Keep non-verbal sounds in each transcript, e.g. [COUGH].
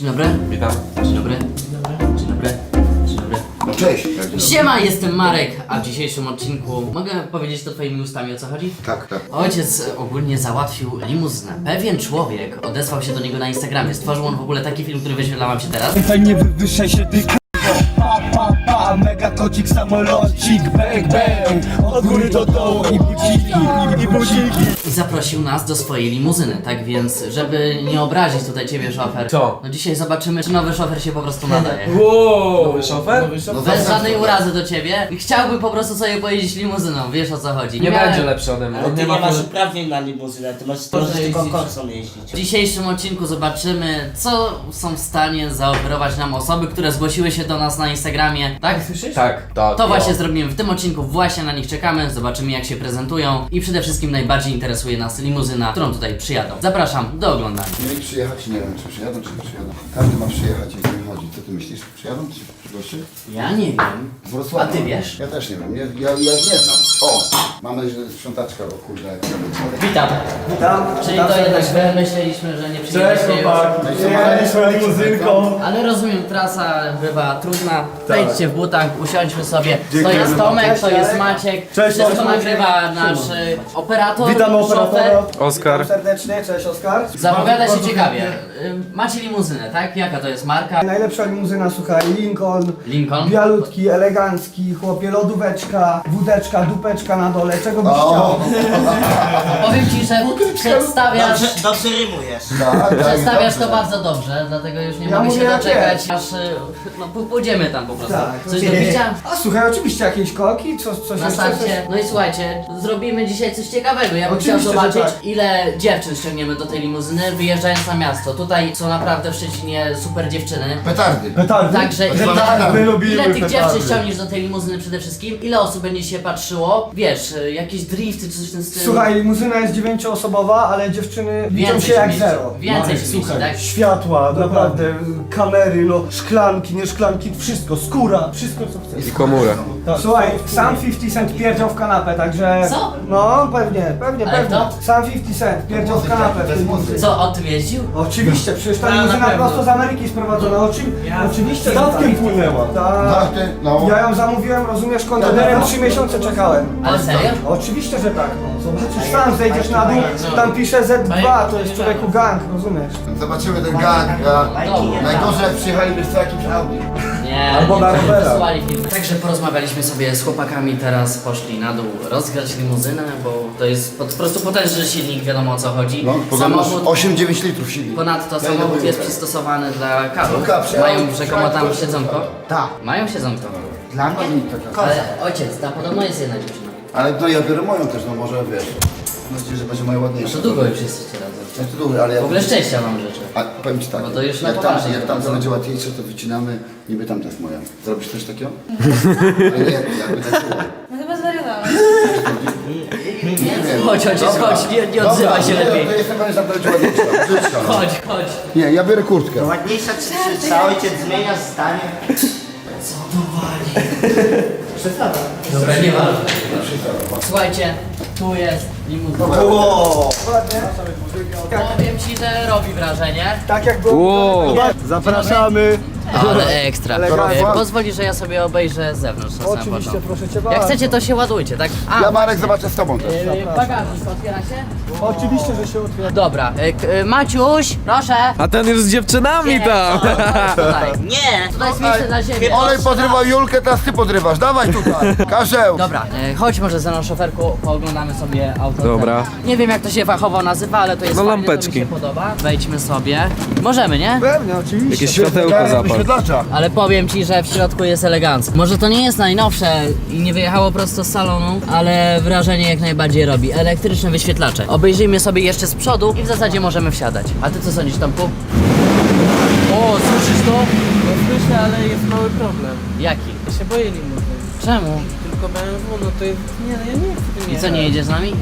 Dzień dobry. Witam. Dzień dobry. Dzień dobry. Dzień dobry. Dzień dobry. No cześć. Siema, jestem Marek, a w dzisiejszym odcinku mogę powiedzieć to twoimi ustami o co chodzi? Tak, tak. Ojciec ogólnie załatwił limuzynę. Pewien człowiek odesłał się do niego na Instagramie. Stworzył on w ogóle taki film, który wyświetla wam się teraz. Fajnie wywyższaj się ty. Pa, pa, pa, mega kocik, samolocik, bang, bang Od góry do dołu i buciki, i buciki I zaprosił nas do swojej limuzyny. Tak więc, żeby nie obrazić tutaj ciebie, szofer. Co? No dzisiaj zobaczymy, czy nowy szofer się po prostu nadaje. [LAUGHS] Wow! Nowy szofer? No Bez żadnej urazy do ciebie. Chciałbym po prostu sobie pojeździć limuzyną, wiesz o co chodzi. Nie miałem- będzie lepszy ode mnie. Ale On ty nie nie ma masz uprawnień na limuzynę, ty masz Proszę możesz tylko jeździć. korsą jeździć. W dzisiejszym odcinku zobaczymy, co są w stanie zaoferować nam osoby, które zgłosiły się do nas na Instagramie, tak? Tak, tak. To właśnie zrobimy w tym odcinku, właśnie na nich czekamy, zobaczymy jak się prezentują i przede wszystkim najbardziej interesuje nas limuzyna, którą tutaj przyjadą. Zapraszam do oglądania. Mieli przyjechać, nie wiem czy przyjadą, czy nie przyjadą. Każdy ma przyjechać chodzi. Co ty myślisz? Przyjadą czy przygoście? Ja nie wiem. Z Wrocławia. A ty wiesz? Ja też nie wiem. Ja, ja, ja nie znam. O! Mamy że sprzątaczka, o kurde. jak to będzie. Witam. Witam, Czyli to jednak wy myśleliśmy, że nie przyjdziecie już. Jechaliśmy limuzynką Ale rozumiem, trasa bywa trudna. Wejdźcie w butach, usiądźmy sobie. To jest Tomek, to jest Maciek. Cześć, Wszystko Maciek. nagrywa nasz y, operator, Witam szofer. operatora Oskar. Witam serdecznie, cześć Oskar Zapowiada się ciekawie. Y, Macie limuzynę, tak? Jaka to jest marka? Najlepsza limuzyna, słuchaj, Lincoln Lincoln. Bialutki, elegancki, chłopie, lodóweczka, wódeczka, dupeczka na dole, czego byś chciał? [LAUGHS] Powiem ci, że przedstawiasz, Dobrze, dobrze rymujesz. Tak, tak, przedstawiasz to bardzo dobrze, dlatego już nie Ja mogę mówię się jak doczekać, aż y, no, p- pójdziemy tam po prostu. Tak, Coś do picia? A słuchaj, oczywiście jakieś kolki, co, coś Na jeszcze, coś... starcie. No i słuchajcie, zrobimy dzisiaj coś ciekawego. Ja bym chciał Oczywiście, że zobaczyć, tak. ile dziewczyn ściągniemy do tej limuzyny, wyjeżdżając na miasto. Tutaj są naprawdę w Szczecinie super dziewczyny. Petardy. Petardy? Także Petardy. My lubimy ile tych petardy. dziewczyn ściągniesz do tej limuzyny przede wszystkim? Ile osób będzie się patrzyło? Wiesz, y, jakieś drifty czy coś w tym stylu? Słuchaj, limuzyna jest dziewięcioosobowa, ale dziewczyny liczą się jak mieści. zero. Więcej się mieści, słuchaj, tak? Światła, naprawdę, kamery, no, szklanki, nie szklanki, wszystko, skóra, wszystko co chcesz. I komórę. Słuchaj, sam 50 Cent pierdział w kanapę, także... Co? No, pewnie, pewnie, Ale pewnie. kto? Sam 50 Cent pierdział w Muzyka, kanapę. Co, o tym jeździł? Oczywiście, przecież ta na limuzyna pewno. prosto z Ameryki sprowadzona, Oczy, oczywiście, Statkiem tak. płynęła. No, Tak. no. Ja ją zamówiłem, rozumiesz, kontenerem 3 miesiące czekałem. Ale serio? Oczywiście, że tak, no. Zobaczysz sam, zejdziesz na dół, tam pisze Z2, to jest człowieku gang, rozumiesz? Zobaczymy ten gang. Ja. Najgorzej jak przyjechalibyście w jakimś Audi. Nie, Albo nie na tak rowerach. wysłali film. Także porozmawialiśmy sobie z chłopakami, teraz poszli na dół rozgrać limuzynę, bo to jest po, po prostu potężny silnik, wiadomo o co chodzi. No, podobno Samochód, 8-9 litrów silnik. ponadto Ja samochód jest lubię. przystosowany dla przyjechał- Mają rzekomo tam siedzonko. Tak. Mają siedzonko. Dla mnie taka. Ale ojciec, ta podobno jest jedna dziewczyna. Ale no ja biorę moją też, no może wiesz. Mam nadzieję, że będzie moja No ładniejsza. to długo już jesteście razem. No to długo, ale ja... W ogóle szczęścia wam życzę. A powiem ci tak, Bo to już na jak, tam, poważnie jak tam to będzie łatwiejsze, to wycinamy, niby tam jest moja. Zrobisz coś takiego? Ale [LAUGHS] nie, jakby tak było. No. Nie wiem. Chodź, ojciec, Dobra. chodź, nie, nie odzywaj Dobra, się nie, lepiej. To jestem pewien, że tam będzie ładniejsza. Brzydka, no. Chodź, chodź. Nie, ja biorę kurtkę. Ładniejsza czy czy ojciec zmienia zdanie? Dobra, nieważne. Słuchajcie, tu jest limuzyna. Powiem ci, że robi wrażenie. Tak jak było. Wow. Zapraszamy. Ale ekstra. Elegancko. E, Pozwoli, że ja sobie obejrzę z zewnątrz na samym Oczywiście, początku. proszę cię Jak bardzo. chcecie, to się ładujcie, tak? A, Ja Marek zobaczę z tobą też. e, bagażnik otwiera się? Oczywiście, że się otwiera. Dobra, e, k- e, Maciuś, proszę. A ten już z dziewczynami tam. Tutaj. [LAUGHS] Nie! Tutaj jest miejsce dla siebie. Olej podrywał Julkę, teraz ty podrywasz. Dawaj tutaj. [LAUGHS] Karzeł. Dobra, e, chodź może za naszą szoferku, pooglądamy sobie auto. Dobra. Nie wiem jak to się fachowo nazywa, ale to jest No, fajne, to lampeczki. mi się podoba. Wejdźmy sobie. Możemy, nie? Pewnie, oczywiście. Jakieś światełko zapal. Wyświetlacza. Ale powiem ci, że w środku jest elegancko. Może to nie jest najnowsze i nie wyjechało prosto z salonu, ale wrażenie jak najbardziej robi. Elektryczne wyświetlacze. Obejrzyjmy sobie jeszcze z przodu i w zasadzie możemy wsiadać. A ty co sądzisz, Tomku? O, słyszysz to? No słyszę, ale jest mały problem. Jaki? Ja się boję. Czemu? BMW, no to nie, no ja nie chcę tym I co, nie jedziesz z nami?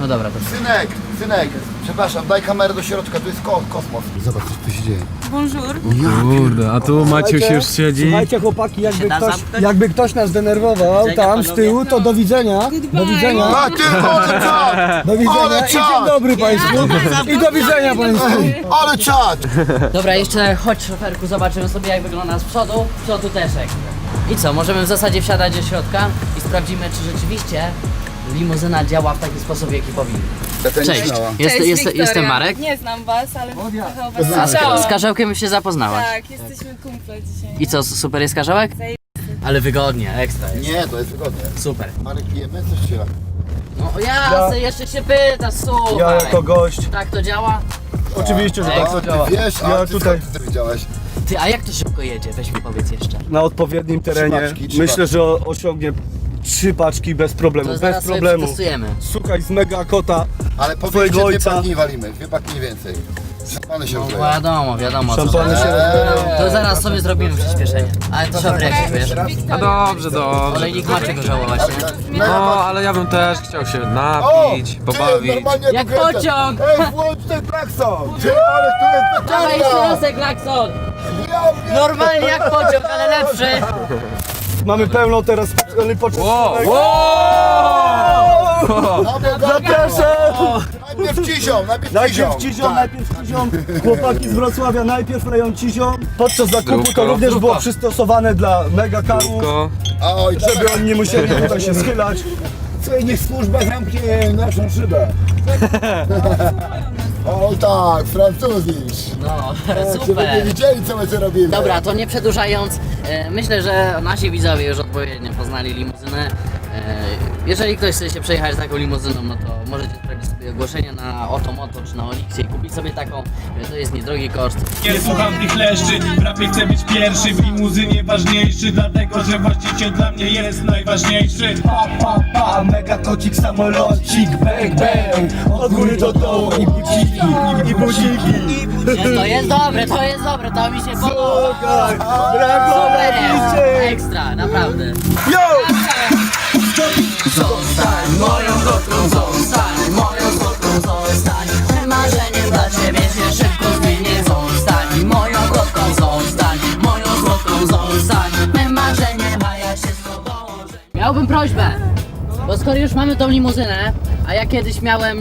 No dobra, to Synek, synek, przepraszam, daj kamerę do środka, tu jest ko kosmos. Zobacz, co tu się dzieje. Bonjour. Kurde, a tu Maciuś już siedzi. Słuchajcie chłopaki, jakby da ktoś, zamknąć? jakby ktoś nas denerwował Widzenia, tam z panowie. tyłu, to do widzenia. Do widzenia. A ty, ale czad! Do widzenia Ale i dzień czad! dobry Państwu. I do widzenia Państwu. Ale czad! Dobra, jeszcze chodź szoferku, zobaczymy sobie jak wygląda z przodu, z przodu też ekstra. I co, możemy w zasadzie wsiadać do środka i sprawdzimy, czy rzeczywiście limuzyna działa w taki sposób, jaki powinna. Cześć, jest, Cześć, jest, Wiktoria. jestem Marek. Nie znam was, ale trochę o A was z, słyszałam. z Karzełkiem już się zapoznałaś. Tak, jesteśmy kumple dzisiaj. I co, super jest Karzełek? Ale wygodnie, ekstra jest. Nie, to jest wygodnie. Super. Marek, pijemy? Coś się... No jasne, jeszcze się pyta, słuchaj. Ja jako gość. Tak to działa? Oczywiście, że tak to ty działa. wiesz, a Ja ty tutaj skąd ty to widziałeś? Ty, a jak to szybko jedzie? Weź mi powiedz jeszcze. na odpowiednim terenie paczki, trzy myślę, paczki. że o- osiągnie trzy paczki bez problemu. To zaraz Bez sobie problemu. przetestujemy. Słuchaj, z mega kota. Ale powiedz, Twojego że dwie ojca. paki nie walimy, dwie paki nie więcej. Szampany się No wiadomo, wiadomo co. Szampany się rozleją. To zaraz sobie zrobimy przyspieszenie. Ale to szofer jak się czujesz? A dobrze, dobrze. Olejnik ma czego żałować, nie? No, ale ja bym też chciał się napić, Ty, pobawić. normalnie Jak pociąg! Ej, włącz ten klakson! Ty, ale tu jest [LAUGHS] Dawaj jeszcze pociąga! raz jak klakson! Ja Normalnie jak pociąg, ale lepszy! [LAUGHS] Mamy pełną teraz poczet. Wow, wow! Zapraszam! Najpierw cizią, najpierw Najpierw cizią. Tak. najpierw cizią. Chłopaki z Wrocławia najpierw leją cizią. Podczas zakupu to Zdrówko. również było przystosowane dla mega karów, Tylko A oj, żeby oni nie musieli [LAUGHS] tutaj się schylać. Słuchaj, niech służba zamknie naszą szybę. o tak, Francuzisz. No, Żeby nie super! widzieli, co my tu robimy. Dobra, to nie przedłużając, e, myślę, że nasi widzowie już odpowiednio poznali limuzynę. E, Jeżeli ktoś chce się przejechać taką limuzyną, no to możecie sprawdzić sobie ogłoszenie na Otomoto czy na Oliksie i kupić sobie taką. E, To jest niedrogi koszt. Nie słucham tych leszczy, w rapie chcę być pierwszy, w limuzynie ważniejszy Dlatego, że właściciel dla mnie jest najważniejszy Pa, pa, pa, mega kocik, samolocik, bang, bang. Od góry do dołu i buciki, i buciki. To jest dobre, to jest dobre, to mi się podoba! Słuchaj, brawo, Super. Ekstra, naprawdę! Yo! Zostań moją kotką, zostań moją kotką, zostań Mym marzeniem dla ciebie się szybko zmienię Zostań moją kotką, zostań moją kotką, zostań Mym marzeniem, a ja się z tobą Miałbym prośbę, bo skoro już mamy tą limuzynę a ja kiedyś miałem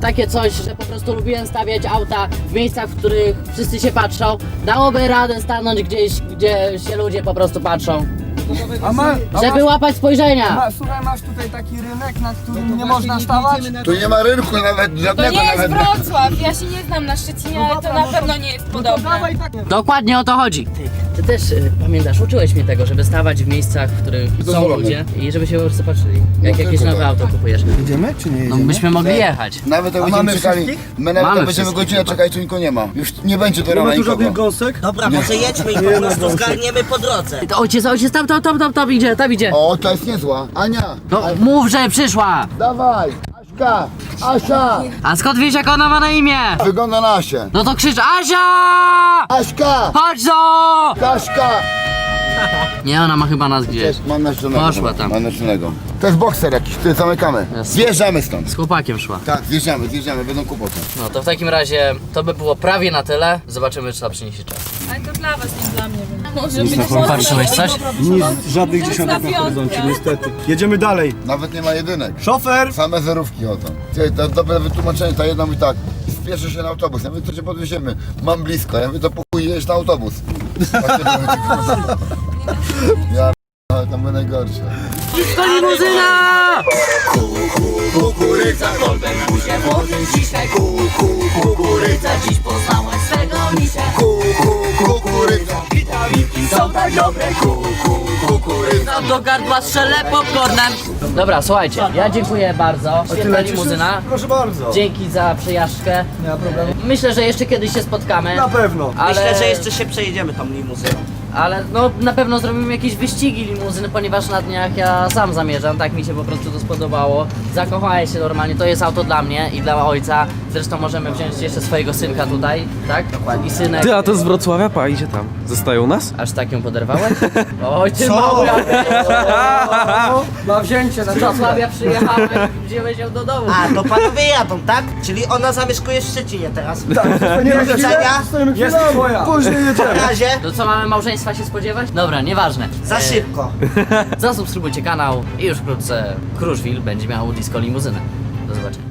takie coś, że po prostu lubiłem stawiać auta w miejscach, w których wszyscy się patrzą. Dałoby radę stanąć gdzieś, gdzie się ludzie po prostu patrzą. A, ma, a Żeby masz, łapać spojrzenia. ma, słuchaj, masz tutaj taki rynek, na którym nie można stawać? Tu nie ma rynku nawet, To żadnego nie jest nawet. Wrocław, ja się nie znam na Szczecinie, ale to na pewno nie jest podobne. Dawaj tak. Dokładnie o to chodzi. Ty, też y, pamiętasz, uczyłeś mnie tego, żeby stawać w miejscach, w których są Dozwolone. ludzie i żeby się po prostu patrzyli. Jak No jakieś tylko nowe tak. auto kupujesz. Jedziemy czy nie No jedziemy? byśmy mogli jechać. Nawet jak będziemy mamy czekali, wszystkich? my nawet Mamy jak będziemy wszystkich godzinę chyba. czekać, to nikogo nie ma. Już nie będzie do rana ma tu nikogo. żadnych gąsek? Dobra, może jedźmy i po prostu zgarniemy po drodze. To ojciec, ojciec, tam, tam, tam, tam, tam idzie, tam idzie. O, ta jest niezła. Ania, No mów, że przyszła. dawaj. Aśka, Asia. A skąd wiesz, jak ona ma na imię? Wygląda na Asię. No to krzycz, Asia! Aśka, Chodź zo! Kaśka. Nie, ona ma chyba nas gdzieś. Cześć, mam narzeczonego. Poszła tam. Mam narzeczonego. To jest bokser jakiś, ty zamykamy. Zjeżdżamy stąd. Z chłopakiem szła. Tak, zjeżdżamy, zjeżdżamy, będą kłopoty. No to w takim razie to by było prawie na tyle. Zobaczymy, czy to przyniesie czas. Ale to dla was, nie dla mnie. Może być Patrzyłeś coś? Nic, żadnych dziesiątek na horyzoncie, niestety. Jedziemy dalej. Nawet nie ma jedynek. Szofer! Same zerówki oto. Ty, to dobre wytłumaczenie, ta jedna mówi tak. Spieszę się na autobus. Ja mówię, to cię podwieziemy. Mam blisko. Ja mówię, to pójdź jedziesz na autobus. Takie były te głosy. ja ale tam były najgorsze. Kukurydza, golden buzie, wody ciszej. Ku, ku, kukurydza, dziś poznałem swego misia. Ku, ku, kukurydza, witamiki są tak dobre. Ku, ku, kukurydza. Do gardła strzelę popcornem. Dobra, słuchajcie, ja dziękuję bardzo. Świetna limuzyna. Proszę bardzo. Dzięki za przejażdżkę. Nie ma problemu. Myślę, że jeszcze kiedyś się spotkamy. Na pewno. Ale, Myślę, że jeszcze się przejedziemy tą limuzyną. ale no na pewno zrobimy jakieś wyścigi limuzyny, ponieważ na dniach ja sam zamierzam, tak mi się po prostu to spodobało. Zakochałem się normalnie, to jest auto dla mnie i dla ojca. To Zresztą możemy wziąć jeszcze swojego synka tutaj, tak? Dokładnie. I synek... Ty, a to z Wrocławia, pa, idzie tam. Zostają u nas? Aż tak ją poderwałeś? [LAUGHS] Oj, ty mały Na wzięcie, na Z Wrocławia przyjechałeś, wziąłeś ją do domu. A, to panowie jadą, tak? Czyli ona zamieszkuje w Szczecinie teraz. Nie Do widzenia. Jest twoja. Później Na jedziemy. razie. To co, mamy małżeństwa się spodziewać? Dobra, nieważne. Za E, szybko. [LAUGHS] Zasubskrybujcie kanał i już wkrótce Kruszwil będzie miał disco limuzynę. Do zobaczenia.